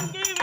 பொங்குங்கடல்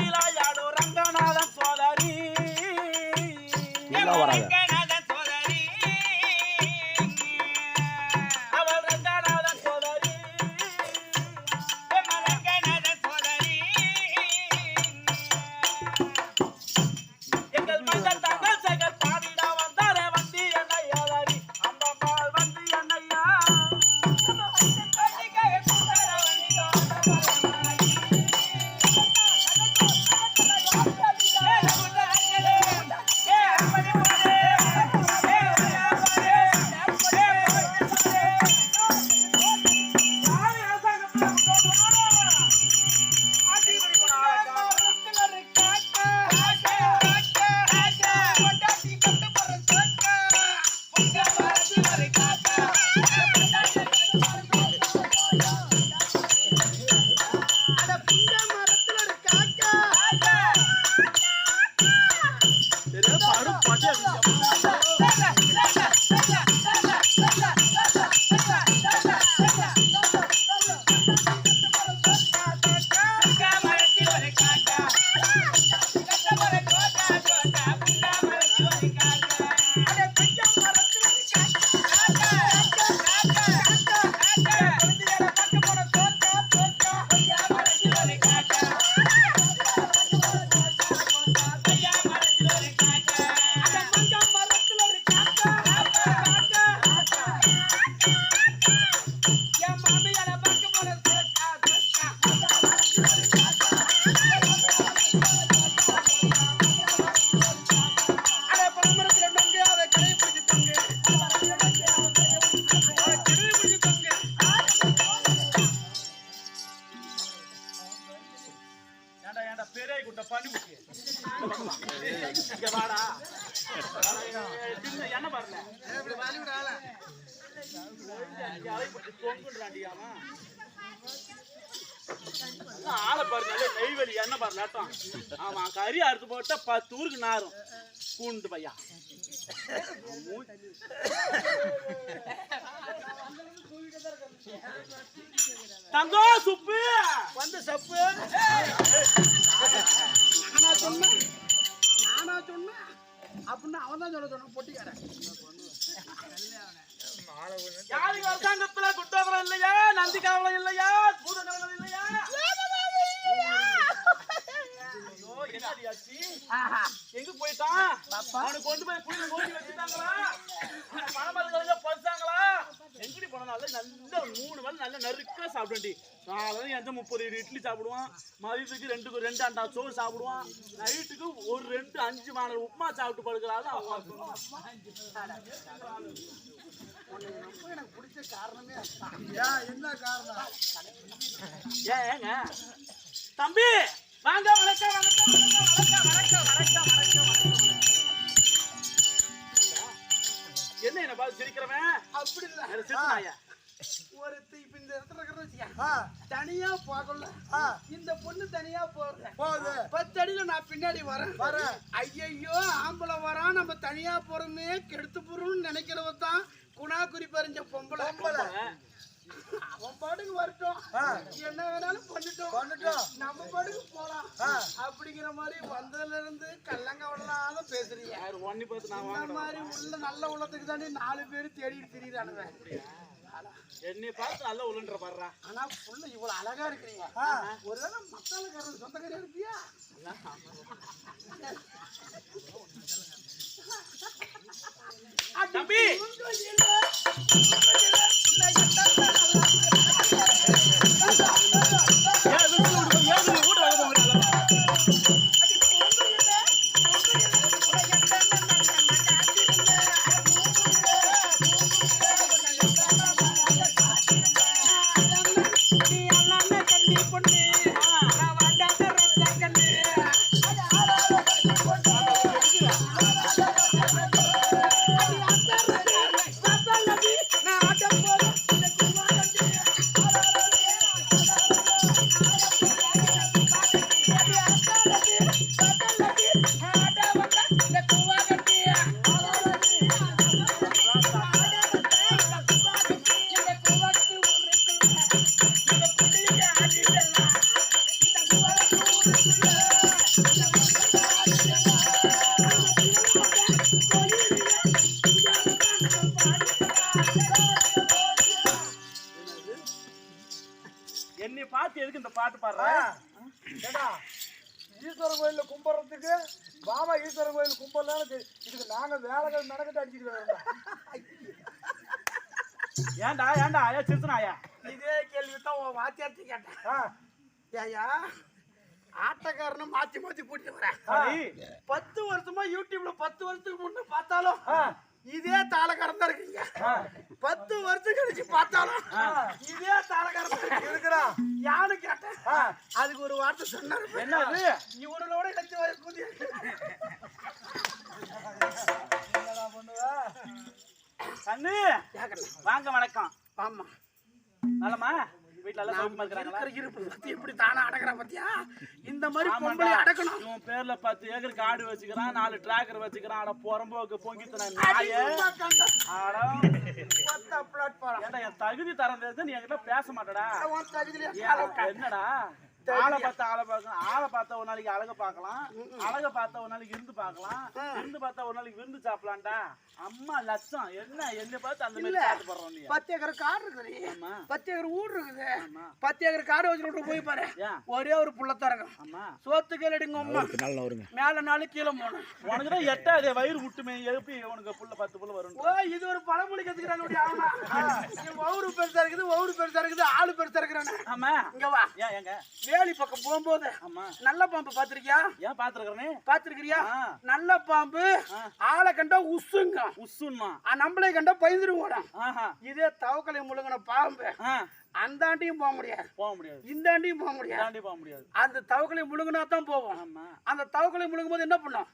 பெரிய குட்ட பண்ணி இங்க வாடா என்ன பாருல பொங்குன்றாண்டியாமா ஆளை பாருங்க நெய்வேலி என்ன பாருலாட்டம் ஆமா கறி அறுத்து போட்டா பத்து ஊருக்கு நாரும். கூண்டு பையா. தங்கம் சுப்பு. வந்து சப்பு. நானா சொன்னேன் நானா சொன்னேன் அப்படின்னு அவன் தான் சொல்ல சொன்னான் பொட்டிக்காரன். யாருக்கு அரசாங்கத்துல குட்டோபரம் இல்லையா? நந்தி காவலம் இல்லையா? பூதநகரம் இல்லையா? எங்க போயிட்டான்? அவனை கொண்டு போய் புளிய கோடி வச்சுட்டாங்களா? பணமரத்துல பறிச்சாங்களா? எங்கடி போனாலும் நல்ல மூணு வேளை நல்ல நறுக்கா சாப்பிடுவேன்டி காலையில எந்த முப்பது இட்லி சாப்பிடுவான். மதியத்துக்கு ரெண்டு ரெண்டு அண்டா சோறு சாப்பிடுவான். நைட்டுக்கு ஒரு ரெண்டு அஞ்சு மாடல் உப்புமா சாப்பிட்டு படுக்கிறாரு அவன் எனக்கு பிடிச்ச காரணமே. ஏன் என்ன காரணம்? ஏன் ஏங்க தம்பி! வாங்க வணக்கம் வணக்கம் வணக்கம் வணக்கம் வணக்கம் வணக்கம் என்ன என்ன சிரிக்கிறவன்? அப்படி இல்லை ஒருத்தி இப்ப இந்த இடத்துல இருக்கிற தனியா போகல. இந்த பொண்ணு தனியா போறேன் பத்து அடியில நான் பின்னாடி வரேன். வரேன். ஐயையோ ஆம்பளை வரான் நம்ம தனியா போறோமே கெடுத்து போறோம்னு நினைக்கிறவ தான் குணா குறிப்பறிஞ்ச பொம்பளை. பொம்பளை. பாட்டுக்கு வரட்டும். என்ன வேணாலும் பண்ணிட்டோம். பண்ணிட்டோம். நம்ம பாட்டுக்கு போலாம். அப்படிங்கிற மாதிரி வந்ததுல இருந்து கள்ளங்கவலாத பேசுறீங்க. யார் ஒன்னி பார்த்து நான் இந்த மாதிரி உள்ள நல்ல உள்ளத்துக்கு தாண்டி நாலு பேர் தேடிட்டு திரியிறானுங்க. என்னை பார்த்து நல்லா உளுன்ற பாடுறா. ஆனா புள்ள இவ்வளவு அழகா இருக்கிறீங்க. ஒருவேளை மத்தாலக்காரன் சொந்தக்காரியா இருப்பியா தம்பி! Yeah, கும்பிட்றதுக்கு பாபா ஈஸ்வரன் கோயில் கும்பிடலாம் இதுக்கு நாங்க வேலைகள் நடக்கட்டு அடிச்சுட்டு வேண்டாம் ஏன்டா ஏன்டா ஐயா சிரிச்சனாயா இதே கேள்வி தான் உன் வாத்தியார்த்தி கேட்டேன். ஏயா ஆட்டக்காரனை மாத்தி மாத்தி போட்டு வரேன். பத்து வருஷமா யூடியூப்ல பத்து வருஷத்துக்கு முன்ன பார்த்தாலும் இதே தாளக்காரன் தான் இருக்கீங்க பத்து வருஷம் கழிச்சு பார்த்தாலும் இதே தரகரசன் இருக்கிறான் யாரு கேட்டேன் அதுக்கு ஒரு வார்த்தை சொன்னாரு. என்னது? இவனோட கட்சி வயசு புதிய கண்ணு வாங்க வணக்கம். ஆமா நலமா இந்த மாதிரி பொம்பளை அடக்கணும். உன் பேர்ல பத்து ஏக்கருக்கு ஆடு வச்சுக்கிறான் நாலு டிராக்டர் வச்சுக்கிறான் ஆனா புறம்போக்கு பொங்கித்தன நாய. போறான். என் தகுதி தரம் தெரிஞ்சு நீ என்கிட்ட பேச மாட்டடா. என்னடா? ஆளை பார்த்தா ஆளை பார்க்கலாம். ஆளை பார்த்தா ஒரு நாளைக்கு அழக பார்க்கலாம். அழக பார்த்தா ஒரு நாளைக்கு இருந்து பார்க்கலாம். இருந்து பார்த்தா ஒரு நாளைக்கு விருந்து சாப்பிடலாம்டா. அம்மா லட்சம். என்ன என்ன பார்த்து அந்த மாதிரி நீ. பத்து ஏக்கர் காடு இருக்குது ஆமா. பத்து ஏக்கர் வீடு இருக்குது. ஆமா. பத்து ஏக்கர் காடு வச்சுட்டு போய் பாரு. ஏன்? ஒரே ஒரு புள்ளத்தான் இருக்கும் ஆமா. சோத்து கேளுடுங்க அம்மா. மேல நாலு கீழே மூணு. உனக்கு தான் எட்டாதே வயிறு முட்டுமே எழுப்பி உனக்கு புள்ள பத்து புள்ள வரும் ஓ இது ஒரு பழமொழி கத்துக்கிறாங்க ஆமா. ஒவ்வொரு பெருசா இருக்குது ஒவ்வொரு பெருசா இருக்குது ஆளு பெருசா இருக்கிறானே. ஆமா. இங்க வா. ஏன் எங்க வேலி பக்கம் போகும்போது ஆமா. நல்ல பாம்பு பாத்திருக்கியா ஏன் பாத்துருக்கறனே பாத்திருக்கிறியா ஆ. நல்ல பாம்பு. ஆளை கண்டா உசுங்க. உசுன்மா ஆ, நம்மளே கண்டா பயந்துரு ஓடும் ஆஹா. இதே தவக்கலை முழுங்கின பாம்பு. ஆ. அந்தாண்டியும் போக முடியாது. போக முடியாது. இந்தாண்டியும் போக முடியாது. தாண்டி போக முடியாது. அந்த தவக்கலை முழுங்கினா தான் போவோம். ஆமா. அந்த தவக்கலை முழுங்கும் போது என்ன பண்ணும்?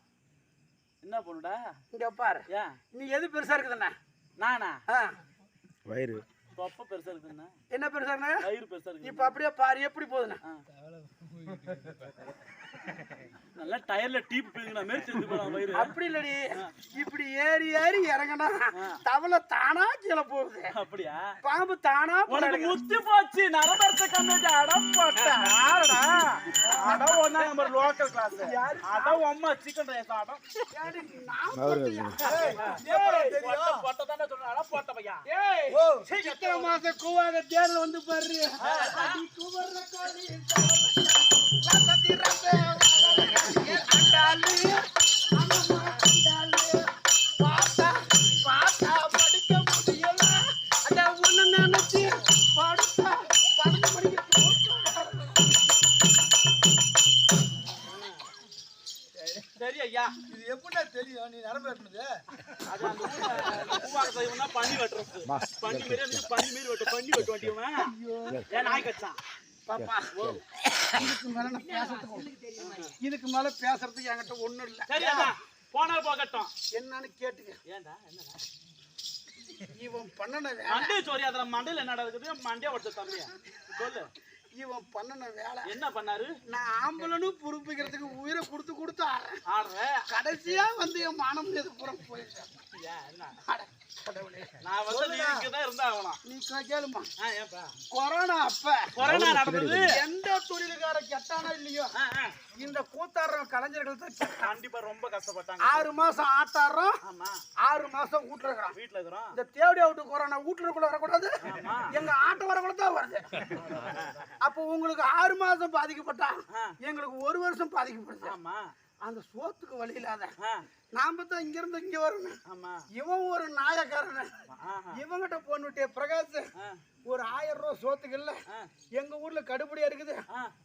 என்ன பண்ணுடா? இங்க பாரு. நீ எது பெருசா இருக்குதுண்ணா நானா? ஆ. வயிறு. தொப்பை பெருசா இருக்குதுண்ணா. என்ன பெருசாங்க கயிறு பெருசா இருக்கு இப்ப அப்படியே பாரு எப்படி போகுதுண்ணா? நல்லா டயர்ல டீப் பிடிங்கிற மாதிரி தெரிஞ்சு போறான் வயிறு. அப்படி இல்லடி. இப்படி ஏறி ஏறி இறங்கினா தவளை தானா கீழே போகுது. அப்படியா? பாம்பு தானா உனக்கு முத்தி போச்சு நரம்பரத்தை கம்மிட்டு அடம் போட்ட. அடம் ஒன்னா நம்ம லோக்கல் கிளாஸ் அடம் அம்மா சிக்கன் ரைஸ் அடம் சித்திரை மாசம் கூவாத தேர்ல வந்து பாரு. கூவர்ற கோழி பண்ணி வெட்டு வண்டியவன். ஏன் நாய் கச்சான் பாப்பா இதுக்கு மேல நான் பேசுறதுக்கு இதுக்கு மேல பேசுறதுக்கு என்கிட்ட ஒண்ணும் இல்ல. போனால் போகட்டும். என்னன்னு கேட்டுக்க. ஏன்டா என்னடா? இவன் பண்ணன மண்டே சோரி அதுல மண்டையில என்னடா இருக்குது? மண்டே ஒட்ட தம்பியா? சொல்லு. இவன் பண்ணன வேலை என்ன பண்ணாரு? நான் ஆம்பளனு பொறுப்புக்கிறதுக்கு உயிரை கொடுத்து கொடுத்து ஆடுறேன். ஆடுற. கடைசியா வந்து என் மானம் எது புறம் போயிருக்கேன் நான் வந்து நீ இங்கதான் இருந்தா ஆகலாம் நீ கே- கேளுமா. கொரோனா அப்ப. கொரோனா நடந்தது. எந்த தொழிலுக்கார கெட்டானோ இல்லையோ. இந்த கூத்தாடுற கலைஞர்கள் தான். கண்டிப்பா ரொம்ப கஷ்டப்பட்டாங்க. ஆறு மாசம் ஆட்டாடுறோம் ஆமா. ஆறு மாசம் வீட்டுல வீட்டுல இருக்கிறோம். இந்த தேவடி அவுட்டு கொரோனா வீட்டுக்குள்ள வரக்கூடாது. எங்க ஆட்ட வரக்கூட தான் வருது. அப்போ உங்களுக்கு ஆறு மாசம் பாதிக்கப்பட்டா. எங்களுக்கு ஒரு வருஷம் பாதிக்கப்படுது. ஆமா. அந்த சோத்துக்கு வழி இல்லாத நாம தான் இங்க இருந்து இங்க வரணும். இவன் ஒரு நாயக்காரன். இவங்கிட்ட போன்னுட்டே பிரகாஷ் ஒரு ஆயிரம் ரூபாய் சோத்துக்கு இல்ல எங்க ஊர்ல கடுபடியா இருக்குது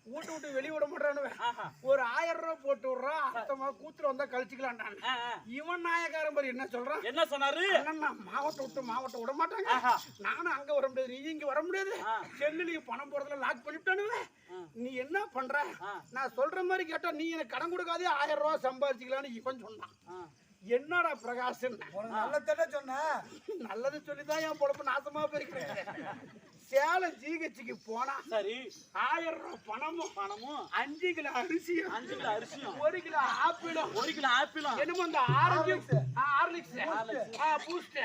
வீட்டு விட்டு வெளிய விட மாட்டானுவ ஆஹா. ஒரு ஆயிரம் ரூபாய் போட்டு விடுறான் அத்தமா கூத்துல வந்தா கழிச்சுக்கலாம். இவன் நாயக்காரன் பாரு என்ன சொல்றான் என்ன சொன்னாரு அண்ணா மாவட்டம் விட்டு மாவட்டம் விட மாட்டாங்க. நானும் அங்க வர முடியாது நீ இங்க வர முடியாது. செல்லுலயும் பணம் போறதுல லாக் பண்ணிவிட்டானுவே. நீ என்ன பண்ற. நான் சொல்ற மாதிரி கேட்டா நீ எனக்கு கடன் கொடுக்காதே ஆயிரம் ரூபாய் சம்பாதிச்சுக்கலாம்னு இவன் சொன்னான். என்னடா பிரகாஷ் உனக்கு நல்ல தட்ட சொன்னேன் நல்லது சொல்லிதான் என் பொழப்பு நாசமா போயிருக்கிறேன். சேலம் ஜிஹெச்சுக்கு போனா சரி. ஆயிரம் ரூபாய் பணமும் பணமும். அஞ்சு கிலோ அரிசியும் அஞ்சு கிலோ அரிசியும். ஒரு கிலோ ஆப்பிளும். ஒரு கிலோ ஆப்பிளும். என்னமோ அந்த ஆரஞ்சு ஹார்லிக்ஸ் ஆ பூஸ்ட்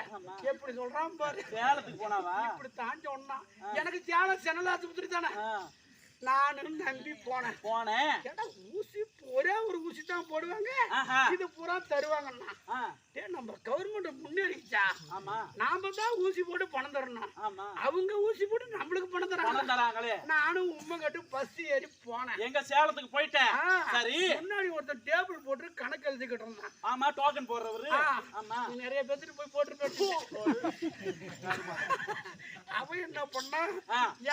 எப்படி சொல்றான் பாரு. சேலத்துக்கு போனாவா? இப்படி தாண்டி ஒண்ணா எனக்கு சேலம் சென்னல் ஆஸ்பத்திரி தானே. நானும் நம்பி போனேன். போனேன். ஊசி ஒரே ஒரு ஊசி தான் போடுவாங்க. இது பூரா தருவாங்கண்ணா. டேய் நம்ம கவர்மெண்ட் முன்னேறிச்சா ஆமா. நாம தான் ஊசி போட்டு பணம் தரணும். ஆமா. அவங்க ஊசி போட்டு நம்மளுக்கு பணம் தராங்க. பணம் தராங்களே. நானும் உண்மை கட்டு பஸ் ஏறி போனேன். எங்க சேலத்துக்கு போயிட்டேன் சரி. முன்னாடி ஒருத்தன் டேபிள் போட்டு கணக்கு எழுதிக்கிட்டு இருந்தான். ஆமா டோக்கன் போடுறவரு. ஆமா. நிறைய பேத்துட்டு போய் போட்டு அவன் என்ன பண்ணா?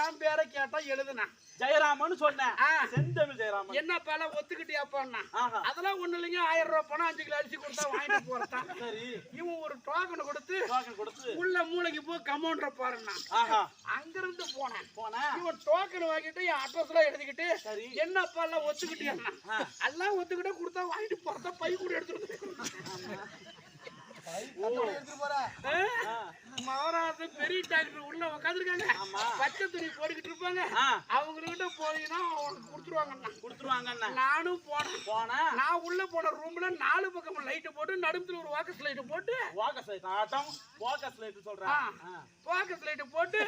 என் பேரை கேட்டா எழுதுனான். ஜெயராமன் சொன்னேன். செந்தமிழ் ஜெயராமன். என்ன பல ஒத்துக்கிட்டியாப்பான்னா? அதெல்லாம் ஒண்ணு இல்லைங்க. ஆயிரம் ரூபாய் பணம் அஞ்சு கிலோ அரிசி கொடுத்தா வாங்கிட்டு போறதான் சரி. இவன் ஒரு டோக்கன் கொடுத்து டோக்கன் கொடுத்து. உள்ள மூளைக்கு போய் கமௌண்டரை பாருன்னா. அங்கிருந்து போனேன். போனேன் இவன் டோக்கன் வாங்கிட்டு என் அட்ரஸ் எல்லாம் எழுதிக்கிட்டு சரி. என்னப்பா எல்லாம் ஒத்துக்கிட்டியா? எல்லாம் ஒத்துக்கிட்டா கொடுத்தா வாங்கிட்டு போறதா பை கூட எடுத்துட்டு எடுத்துட்டு மகாராஜ பெரிய டாக்டர் உள்ள உட்காந்துருக்காங்க. பச்சை துணி போட்டுக்கிட்டு இருப்பாங்க. அவங்ககிட்ட போனீங்கன்னா அவனுக்கு கொடுத்துருவாங்கண்ணா. கொடுத்துருவாங்கண்ணா. நானும் போனேன். போனேன் நான் உள்ள போன ரூம்ல நாலு பக்கம் லைட் போட்டு நடுத்துல ஒரு வாக்கஸ் லைட் போட்டு. போக்கஸ் லைட் ஆட்டம் போக்கஸ் லைட் சொல்றேன். வாக்கஸ் லைட் போட்டு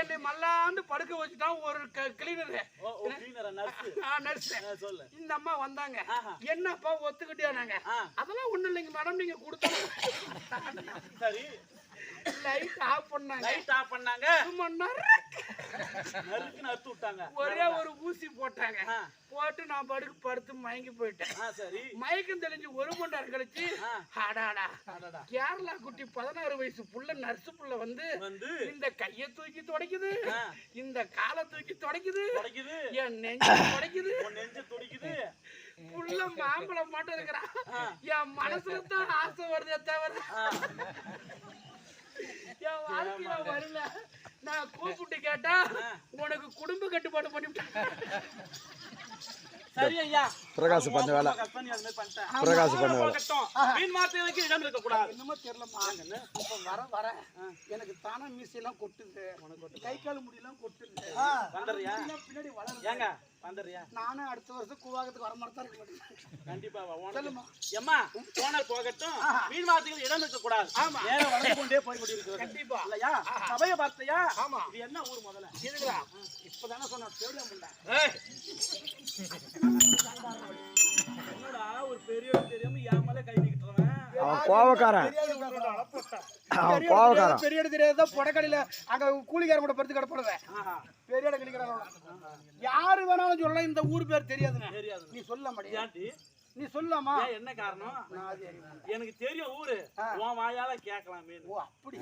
என்னை மல்லாந்து படுக்க வச்சுட்டான் ஒரு கிளீனர் நர்ஸ் சொல்லு. இந்த அம்மா வந்தாங்க. என்னப்பா ஒத்துக்கிட்டியா நாங்க. அதெல்லாம் ஒண்ணு இல்லைங்க மேடம் நீங்க கொடுத்தா. சரி. லைட் ஆஃப் பண்ணாங்க. லைட் ஆஃப் பண்ணாங்க. சும்மா நறு. நறுக்கு நறுத்து விட்டாங்க. ஒரே ஒரு ஊசி போட்டாங்க. போட்டு நான் படுக்கு படுத்து மயங்கி போயிட்டேன். சரி. மயக்கம் தெளிஞ்சு ஒரு மணி நேரம் கழிச்சு. அடாடா. கேரளா குட்டி பதினாறு வயசு புள்ள நர்சு புள்ள வந்து இந்த கைய தூக்கி துடைக்குது. இந்த காலை தூக்கி துடைக்குது. துடைக்குது. என் நெஞ்சு துடைக்குது. நெஞ்சு துடிக்குது. புள்ள மாம்பழம் மட்டும் இருக்கிறான். என் மனசுல தான் ஆசை வருதே தவிர. என் வாழ்க்கையில வரல. நான் கூப்பிட்டு கேட்டா உனக்கு குடும்ப கட்டுப்பாடு பண்ணிவிட்டேன் சரி ஐயா. பிரகாஷ் பண்ண வேலை. கற்பனை அது மாதிரி பண்ணிட்டேன். பிரகாஷ் பண்ண வேலை. வீண் வார்த்தைகளுக்கு இடம் இருக்க கூடாது என்னமோ தெரியலம்மா. இப்ப வர வர. எனக்கு தானா மீசையெல்லாம் கொட்டுது. உனக்கு கை கால் முடியெல்லாம் கொட்டுது. பின்னாடி வளருது. ஏங்க? வந்துடுறியா? நானும் அடுத்த வருஷம் கூவாகத்துக்கு வர மாதிரி தான் இருக்க மாட்டேன். கண்டிப்பா சொல்லுமா. எம்மா போனால் போகட்டும். வீண் வார்த்தைகள் இடம் இருக்க கூடாது நேரம் வளர்ந்து கொண்டே போய் கொண்டிருக்கிறது கண்டிப்பா. இல்லையா? சபையை பார்த்தையா? ஆமா. இது என்ன ஊர் முதல்ல? இதுங்களா? இப்பதானே சொன்ன தேவையா முண்டா. என்னடா ஒரு பெரிய தெரியாம என் மேல கை நீக்கிட்டுறவன் அவன் கோவக்காரன். அவன் கோவக்காரன். பெரிய தெரியாத புடக்கடையில அங்க கூலிக்காரன் கூட படுத்து கிடப்படுவேன் பெரிய கிடைக்கிறாங்க யாரு வேணாலும் சொல்லலாம் இந்த ஊர் பேர் தெரியாதுங்க தெரியாது. நீ சொல்ல மாட்டியா ஏன்டி? நீ சொல்லாமா என்ன காரணம். எனக்கு தெரியும் ஊரு. உன் வாயால கேட்கலாமே ஓ அப்படி.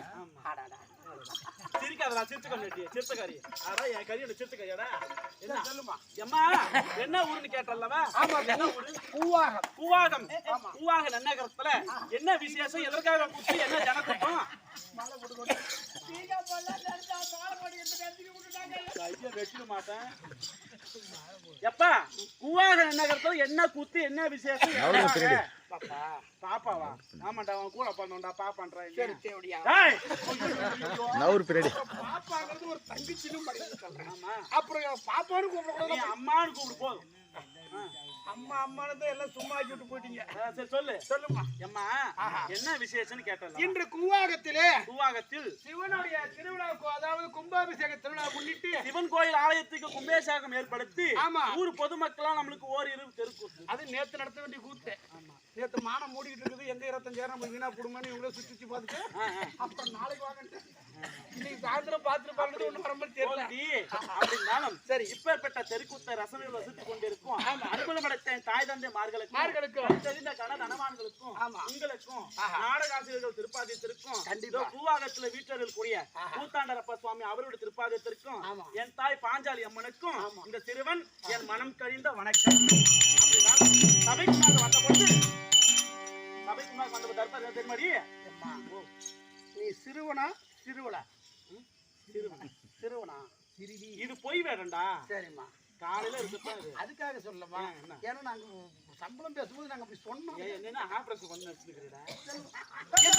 சிரிக்காதடா சிரிச்சு கண்ணி சிரிச்சக்காரி அடா என் கறி சிரிச்சு கறியாடா என்ன? சொல்லுமா? எம்மா என்ன ஊருன்னு கேட்டல்லவா? ஆமா என்ன ஊரு? பூவாகம். பூவாகம். பூவாக நன்னகரத்துல என்ன விசேஷம்? எதற்காக கூட்டி என்ன ஜனக்கூட்டம்? வெட்டிட மாட்டேன். எப்பா பூவாக நன்னகரத்துல என்ன கூத்து என்ன விசேஷம்? எதற்காக? பாப்பா. பாப்பாவா? ஆமாண்டா அவன் கூட பண்ணோம்டா பாப்பான்றா சரி தேவடியா பின்னாடி. பாப்பாங்கிறது ஒரு தங்கச்சின்னு மரியாதை சொல்றேன். ஆமா. அப்புறம் பாப்பான்னு கூப்பிடக்கூடாது நீ அம்மான்னு கூப்பிடு போதும். அம்மா அம்மானு தான் எல்லாம் சும்மா போயிட்டீங்க. சரி சொல்லு. சொல்லுமா எம்மா என்ன விசேஷம்னு கேட்டல இன்று கூவாகத்திலே பூவாகத்தில் சிவனுடைய திருவிழாவுக்கு அதாவது கும்பாபிஷேக திருவிழா முன்னிட்டு சிவன் கோயில் ஆலயத்துக்கு கும்பேசாகம் ஏற்படுத்தி ஆமா. ஊர் பொதுமக்கள்லாம் நம்மளுக்கு ஓர் இரு தெருக்கூத்து அது நேத்து நடத்த வேண்டிய கூத்து. நேத்து மானம் மூடிக்கிட்டு இருக்குது எங்க இருபத்தஞ்சாயிரம் நம்ம வீணா குடும்பம்னு இவங்களே சுத்தி சுத்தி பார்த்துட்டு அப்புறம் நாளைக்கு வாங்கிட்டு இன்னைக்கு சாயந்தரம் பார்த்துட்டு ஒன்றும் வர மாதிரி தெரியல சரி இப்பேற்பட்ட தெருக்கூத்தை ரசனையில் வசித்துக் கொண்டிருக்கும் அனுகூலமடைத்த தாய் தந்தை மார்களுக்கும் மார்களுக்கும். தெரிந்த கண தனவான்களுக்கும் ஆமா. உங்களுக்கும் நாடக ஆசிரியர்கள் திருப்பாதியத்திற்கும் கண்டிப்பா. பூவாகத்துல வீட்டரில் கூடிய கூத்தாண்டரப்ப சுவாமி அவருடைய திருப்பாதியத்திற்கும் ஆமா. என் தாய் பாஞ்சாலி அம்மனுக்கும் இந்த சிறுவன் என் மனம் கழிந்த வணக்கம் அப்படின்னாலும் சபைக்கு நாங்கள் வந்த பொழுது சபைக்கு நாங்கள் வந்த தெரியுமாடி அம்மா, நீ சிறுவனா சிறுவலா சிறுவன் சிறுவனா சிறுவி. இது பொய் வேடண்டா சரிம்மா. காலையில இது? அதுக்காக சொல்லமா? ஏன்னா நாங்க சம்பளம் பேசும்போது நாங்க அப்படி சொன்னோம். என்னன்னா ஆப்ரேஷன் பண்ணி வச்சிருக்கிறீடா? என்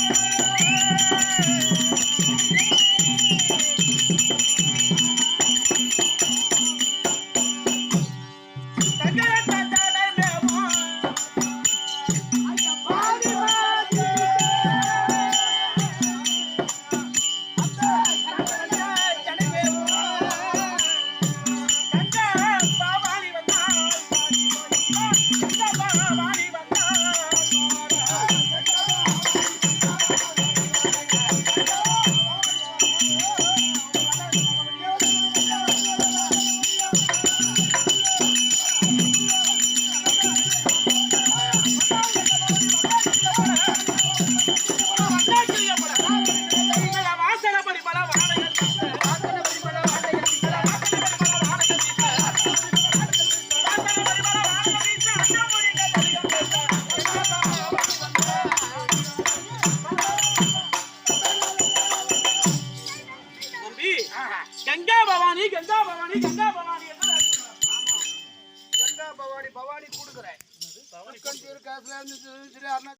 விளக்கம். நான் சாமி மதியளித்தான். வாசனப்படி பல வாடகை தம்பி கங்கா பவானி கங்கா பவானி கங்கா பவானி என்று கங்கா பவானி பவானி கொடுக்குறேன் காசுல இருந்து